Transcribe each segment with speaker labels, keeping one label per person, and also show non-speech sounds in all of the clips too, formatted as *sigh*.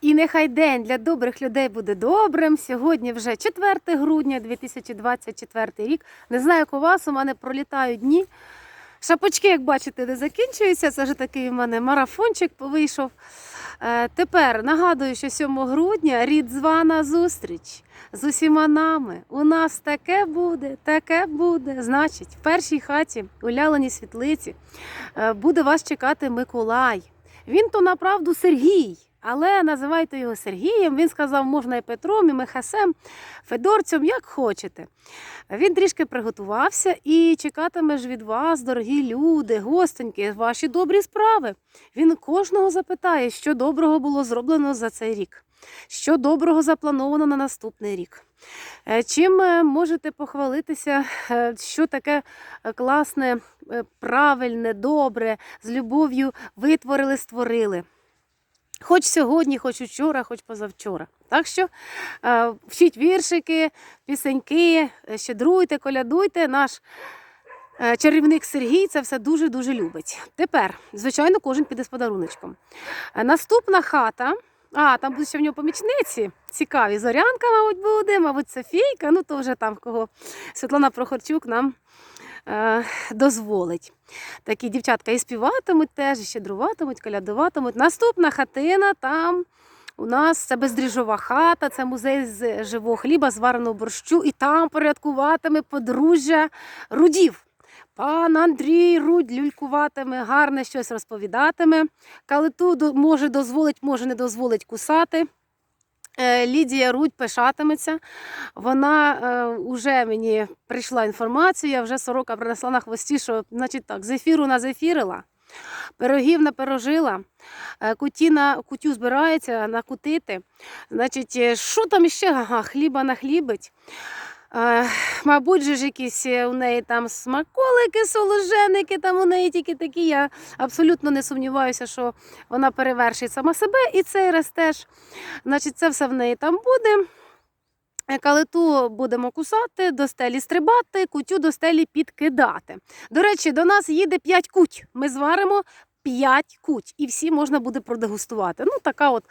Speaker 1: І нехай день для добрих людей буде добрим. Сьогодні вже 4 грудня 2024 рік. Не знаю, як у вас, у мене пролітають дні. Шапочки, як бачите, не закінчуються. Це вже такий у мене марафончик вийшов. Е, тепер нагадую, що 7 грудня рідзвана зустріч з усіма нами. У нас таке буде, таке буде. Значить, в першій хаті у ляланій світлиці е, буде вас чекати Миколай. Він то направду Сергій. Але називайте його Сергієм. Він сказав, можна і Петром, і Михасем, Федорцем, як хочете. Він трішки приготувався і чекатиме ж від вас, дорогі люди, гостеньки, ваші добрі справи. Він кожного запитає, що доброго було зроблено за цей рік, що доброго заплановано на наступний рік. Е, Чим е, можете похвалитися, е, що таке класне, правильне, добре, з любов'ю витворили, створили. Хоч сьогодні, хоч учора, хоч позавчора. Так що е, вчіть віршики, пісеньки, е, щедруйте, колядуйте. Наш е, чарівник Сергій це все дуже-дуже любить. Тепер, звичайно, кожен піде з подаруночком. Наступна хата. А, там будуть ще в нього помічниці. Цікаві. Зорянка, мабуть, буде, мабуть, Софійка. Ну, то вже там кого Світлана Прохорчук нам дозволить. Такі дівчатка і співатимуть теж, і щедруватимуть, колядуватимуть. Наступна хатина там. У нас це бездріжова хата, це музей з живого хліба, звареного борщу, і там порядкуватиме подружжя рудів. Пан Андрій Рудь люлькуватиме, гарне щось розповідатиме. Калиту може дозволить, може не дозволить кусати. Е, Лідія Рудь пишатиметься. Вона е, вже мені прийшла інформація, вже сорока принесла на хвості, що значить так, зефіру назефірила, пирогів напирожила, е, куті на кутю збирається накутити. Значить, е, що там ще? Ага, хліба нахлібить. Мабуть, же ж якісь е, у неї там смаколики, соложеники, там у неї тільки такі. Я абсолютно не сумніваюся, що вона перевершить сама себе і цей раз теж. Значить, це все в неї там буде. Е, Калиту будемо кусати, до стелі стрибати, кутю до стелі підкидати. До речі, до нас їде 5 куть. Ми зваримо 5 куть, і всі можна буде продегустувати. Ну, така от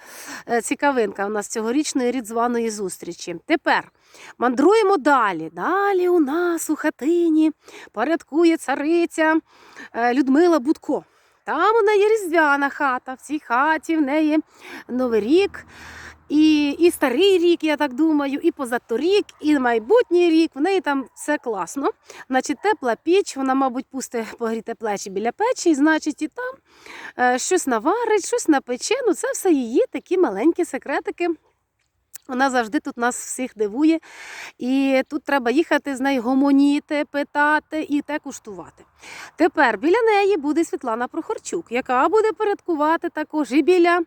Speaker 1: е, цікавинка у нас цьогорічної рідзваної зустрічі. Тепер мандруємо далі. Далі у нас у хатині порядкує цариця е, Людмила Будко. Там у неї різдвяна хата. В цій хаті в неї Новий рік. І, і старий рік, я так думаю, і позаторік, і майбутній рік. В неї там все класно. Значить, тепла піч, вона, мабуть, пусте погріте плечі біля печі, і, значить, і там е, щось наварить, щось напече. Ну, це все її такі маленькі секретики. Вона завжди тут нас всіх дивує. І тут треба їхати з нею гомоніти, питати і те куштувати. Тепер біля неї буде Світлана Прохорчук, яка буде порядкувати також і біля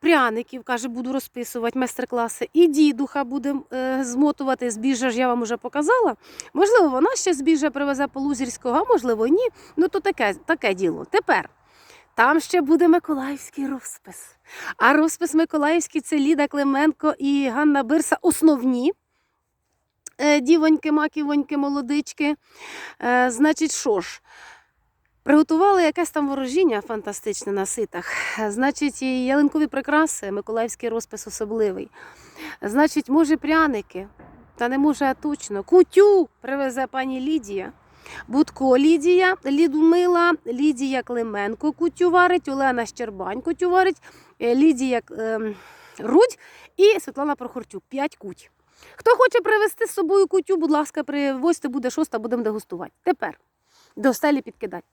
Speaker 1: пряників, каже, буду розписувати майстер-класи. І дідуха буде е, змотувати збіжжя, ж я вам вже показала. Можливо, вона ще збіжжя привезе Полузірського, а можливо, ні. Ну то таке, таке діло. Тепер. Там ще буде Миколаївський розпис. А розпис Миколаївський це Ліда Клименко і Ганна Бирса основні е, дівоньки, маківоньки, молодички. Е, Значить, що ж? Приготували якесь там ворожіння фантастичне на ситах. Е, Значить, і ялинкові прикраси, Миколаївський розпис особливий. Значить, може, пряники, та не може, а точно. Кутю привезе пані Лідія. Будко Лідія, Людмила, Лідія Клименко кутю варить, Олена Щербань кутю варить, е, Лідія ем, Рудь і Світлана Прохорчук. П'ять куть. Хто хоче привезти з собою кутю, будь ласка, привозьте, буде шоста, будемо дегустувати. Тепер до стелі підкидати.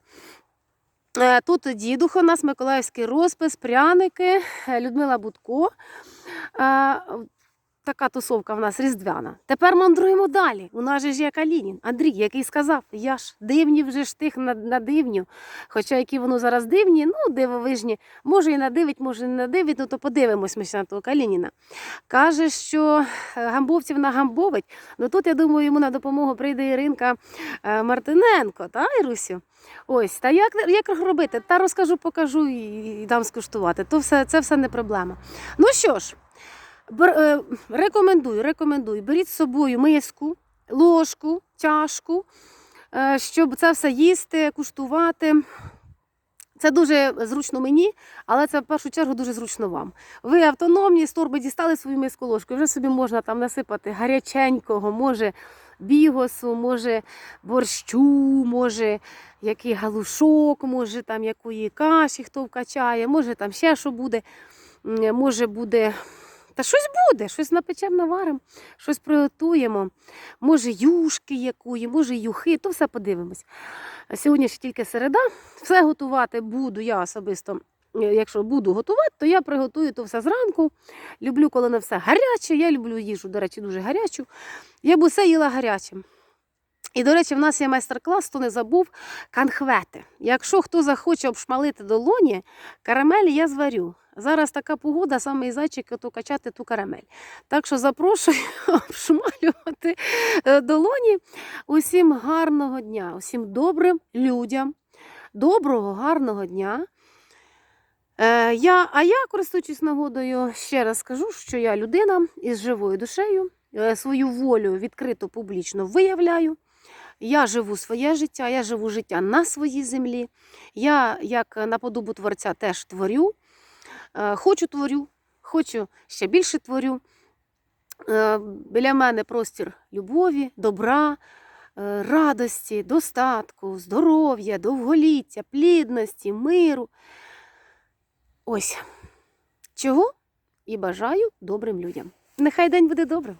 Speaker 1: Е, Тут дідух у нас, Миколаївський розпис, пряники, е, Людмила Будко. Така тусовка в нас різдвяна. Тепер мандруємо далі. У нас же ж є Калінін, Андрій, який сказав, я ж дивні вже ж тих на, на дивню. Хоча які воно зараз дивні, ну дивовижні, може і надивить, може і не надивить, ну то подивимось ми ще на того Калініна. Каже, що е, гамбовців нагамбовить. Ну тут, я думаю, йому на допомогу прийде Іринка е, Мартиненко, та, Ірусю? Ось, та як, як робити? Та розкажу, покажу і, і дам скуштувати. То все, це все не проблема. Ну що ж, Бер, рекомендую, рекомендую. Беріть з собою миску, ложку, чашку, е, щоб це все їсти, куштувати. Це дуже зручно мені, але це в першу чергу дуже зручно вам. Ви автономні, з торби дістали свою миску ложку, вже собі можна там насипати гаряченького, може бігосу, може борщу, може який галушок, може там якої каші хто вкачає, може там ще що буде, може буде. Та щось буде, щось напечемо, наваримо, щось приготуємо. Може, юшки якої, може, юхи, то все подивимось. Сьогодні ще тільки середа. Все готувати буду я особисто. е, Якщо буду готувати, то я приготую то все зранку. Люблю, коли на все гаряче. Я люблю їжу, до речі, дуже гарячу. Я б усе їла гарячим. І, до речі, в нас є майстер-клас, хто не забув, канхвети. Якщо хто захоче обшмалити долоні, карамель я зварю. Зараз така погода, саме і зайчик, то качати ту карамель. Так що запрошую *laughs* обшмалювати е, долоні. Усім гарного дня, усім добрим людям. Доброго, гарного дня. Е, я, а я, користуючись нагодою, ще раз скажу, що я людина із живою душею, е, свою волю відкрито публічно виявляю. Я живу своє життя, я живу життя на своїй землі. Я, як на подобу творця, теж творю. Е, Хочу творю, хочу ще більше творю. Е, Біля мене простір любові, добра, е, радості, достатку, здоров'я, довголіття, плідності, миру. Ось чого і бажаю добрим людям. Нехай день буде добрим.